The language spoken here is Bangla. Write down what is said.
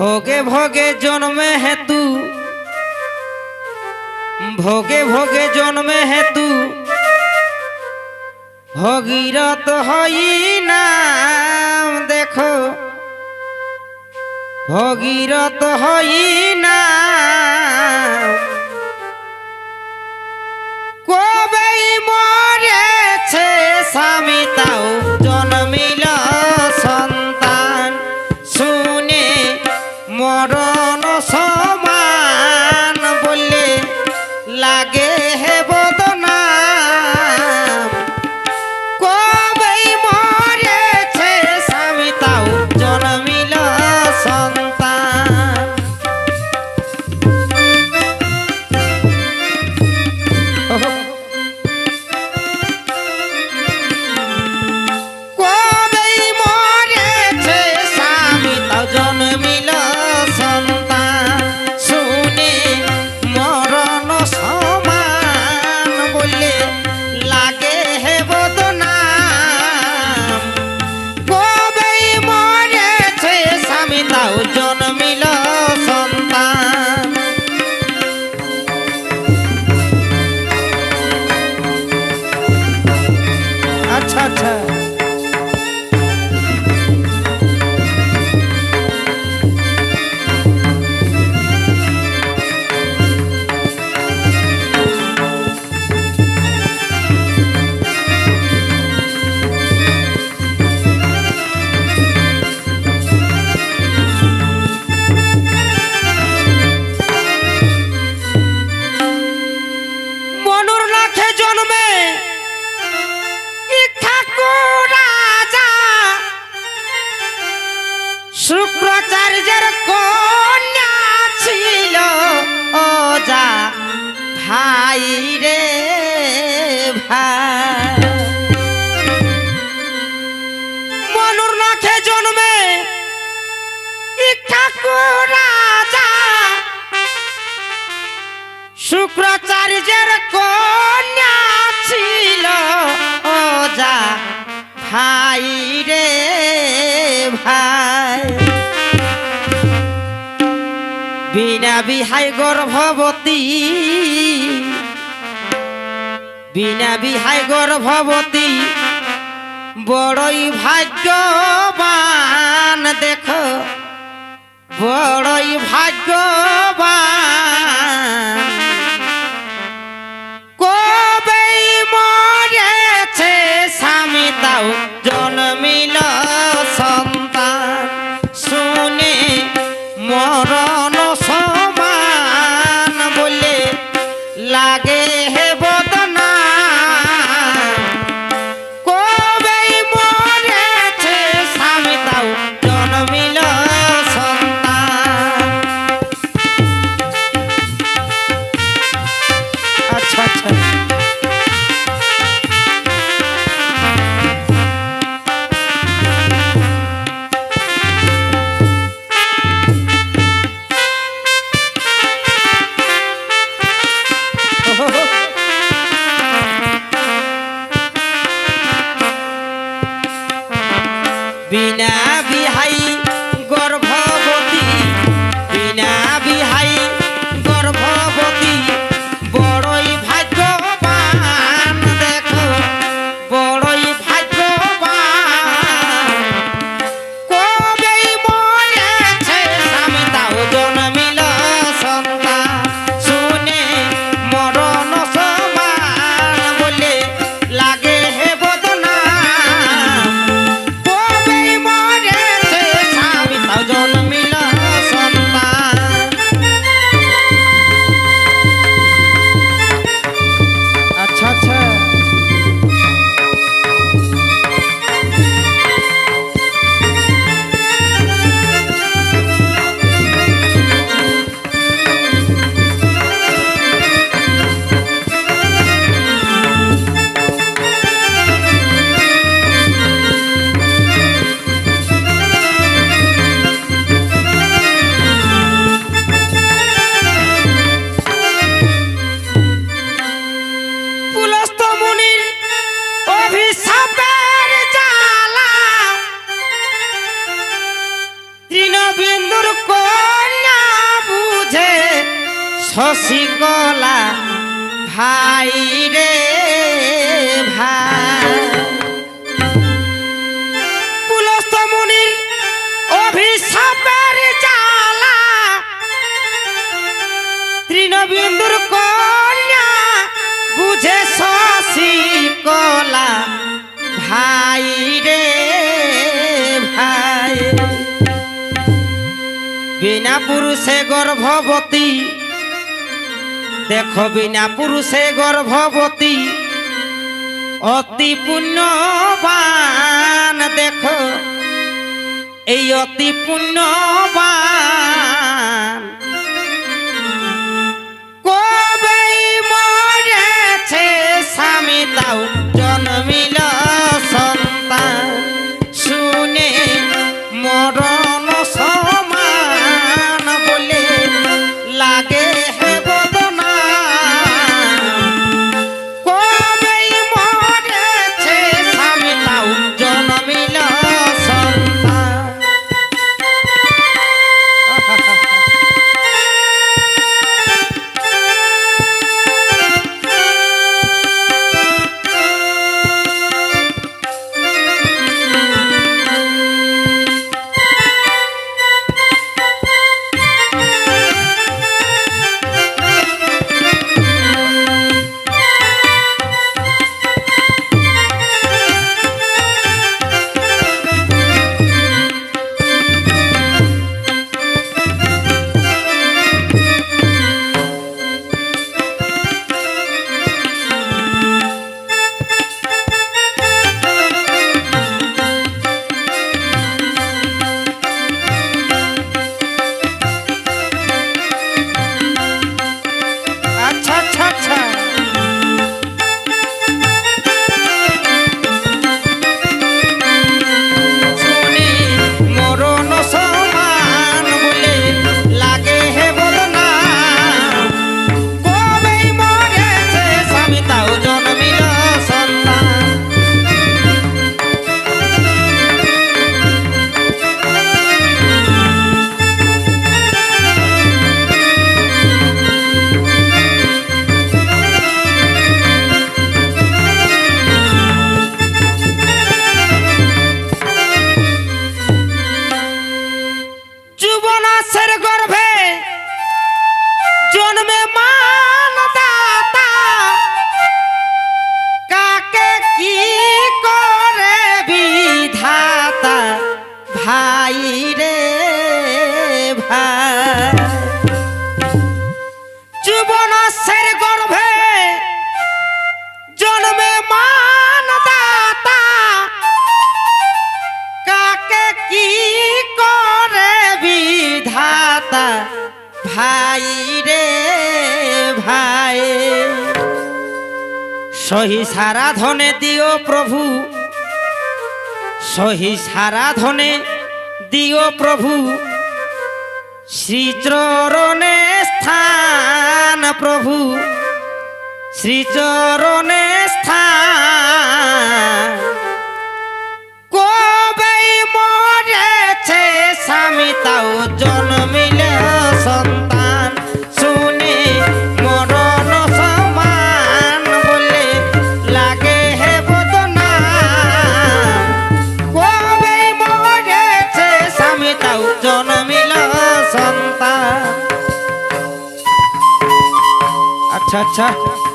ভোগে ভোগে জন্মে হেতু ভোগে ভোগে জন্মে হেতু ভগীরথ হই নাম দেখো। ভগীরথ হই নাম আচ্ছা শুক্রাচার্যের কন্যা ছিল। ওজা ভাই রে ভাই। বিনা বিহাই গর্ভবতী, বিনা বিহাই গর্ভবতী, বড়ই ভাগ্যবান দেখো, বড়ই ভাগ্যবান। তাও জন্মিল সন্তান। শুনে মরণ সমান বলে লাগে হে বদনা কবে মরেছে স্বামী তাও জন্মিল সন্তান। আচ্ছা আচ্ছা। বিনা বিহাই গর্ভবতী, বিনা বিহাই গর্ভবতী, বড়ই ভাগ্যবান, দেখো, বড়ই ভাগ্যবান। কবেই মরেছে সামতাও জনা শশিকলা ভাই রে ভাই। তৃণবিন্দুর কন্যা বুঝে শশিকলা ভাই রে ভাই। বিনা পুরুষে গর্ভবতী দেখো বিনা পুরুষে গর্ভবতী। অতি পুণ্যবান দেখো। এই অতি পুণ্যবান। কবে মরেছে স্বামী তাও জন্মিলা সহি সারা ধনে দিও প্রভু। সহি সারা ধনে দিও প্রভু। শ্রীচরণে স্থান প্রভু। শ্রীচরণে স্থান अच्छा अच्छा